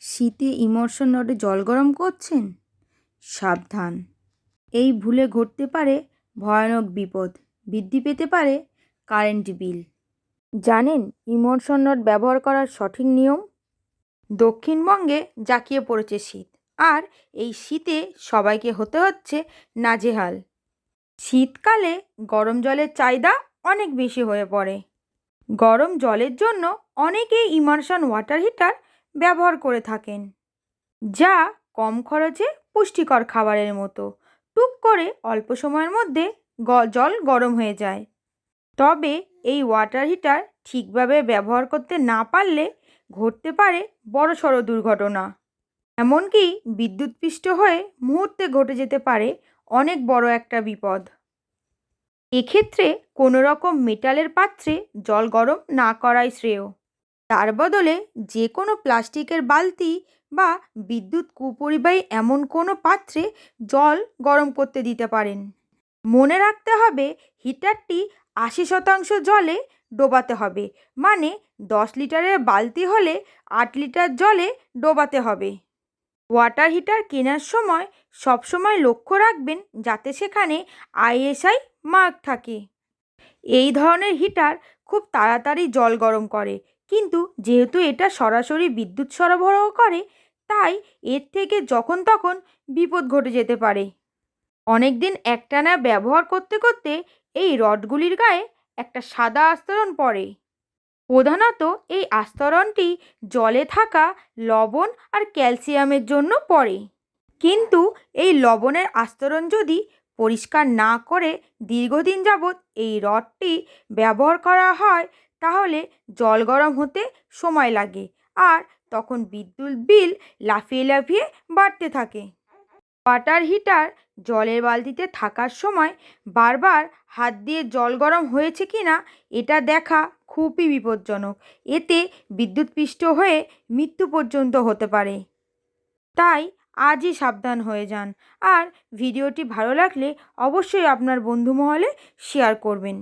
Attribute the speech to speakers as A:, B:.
A: শীতে ইমর্শন রডে জল গরম করছেন? সাবধান। এই ভুলে ঘটতে পারে ভয়ানক বিপদ। বৃদ্ধি পেতে পারে কারেন্ট বিল। জানেন ইমর্শন রড ব্যবহার করার সঠিক নিয়ম? দক্ষিণবঙ্গে জাঁকিয়ে পড়েছে শীত। আর এই শীতে সবাইকে হতে হচ্ছে নাজেহাল। শীতকালে গরম জলের চাহিদা অনেক বেশি হয়ে পড়ে। গরম জলের জন্য অনেকেই ইমার্শন ওয়াটার হিটার ব্যবহার করে থাকেন, যা কম খরচে পুষ্টিকর খাবারের মতো। টুক করে অল্প সময়ের মধ্যে জল গরম হয়ে যায়। তবে এই ওয়াটার হিটার ঠিকভাবে ব্যবহার করতে না পারলে ঘটতে পারে বড়সড় দুর্ঘটনা। এমনকি বিদ্যুৎপৃষ্ট হয়ে মুহূর্তে ঘটে যেতে পারে অনেক বড় একটা বিপদ। এক্ষেত্রে কোনো রকম মেটালের পাত্রে জল গরম না করাই শ্রেয়। তার বদলে যে কোনো প্লাস্টিকের বালতি বা বিদ্যুৎ কুপরিবাহী এমন কোনো পাত্রে জল গরম করতে দিতে পারেন। মনে রাখতে হবে, হিটারটি আশি শতাংশ জলে ডোবাতে হবে মানে দশ লিটারের বালতি হলে আট লিটার জলে ডোবাতে হবে। ওয়াটার হিটার কেনার সময় সবসময় লক্ষ্য রাখবেন যাতে সেখানে আইএসআই মার্ক থাকে। এই ধরনের হিটার খুব তাড়াতাড়ি জল গরম করে কিন্তু যেহেতু এটা সরাসরি বিদ্যুৎ সরবরাহ করে, তাই এর থেকে যখন তখন বিপদ ঘটে যেতে পারে। অনেক দিন একটানা ব্যবহার করতে করতে এই রডগুলির গায়ে একটা সাদা আস্তরণ পড়ে। প্রধানত এই আস্তরণটি জলে থাকা লবণ আর ক্যালসিয়ামের জন্য পড়ে। কিন্তু এই লবণের আস্তরণ যদি পরিষ্কার না করে দীর্ঘদিন যাবৎ এই রডটি ব্যবহার করা হয়, তাহলে জল গরম হতে সময় লাগে আর তখন বিদ্যুৎ বিল লাফিয়ে লাফিয়ে বাড়তে থাকে। ওয়াটার হিটার জলের বালতিতে থাকার সময় বারবার হাত দিয়ে জল গরম হয়েছে কি না, এটা দেখা খুবই বিপজ্জনক। এতে বিদ্যুৎপৃষ্ট হয়ে মৃত্যু পর্যন্ত হতে পারে। তাই আজই সাবধান হয়ে যান। আর ভিডিওটি ভালো লাগলে অবশ্যই আপনার বন্ধু মহলে শেয়ার করবেন।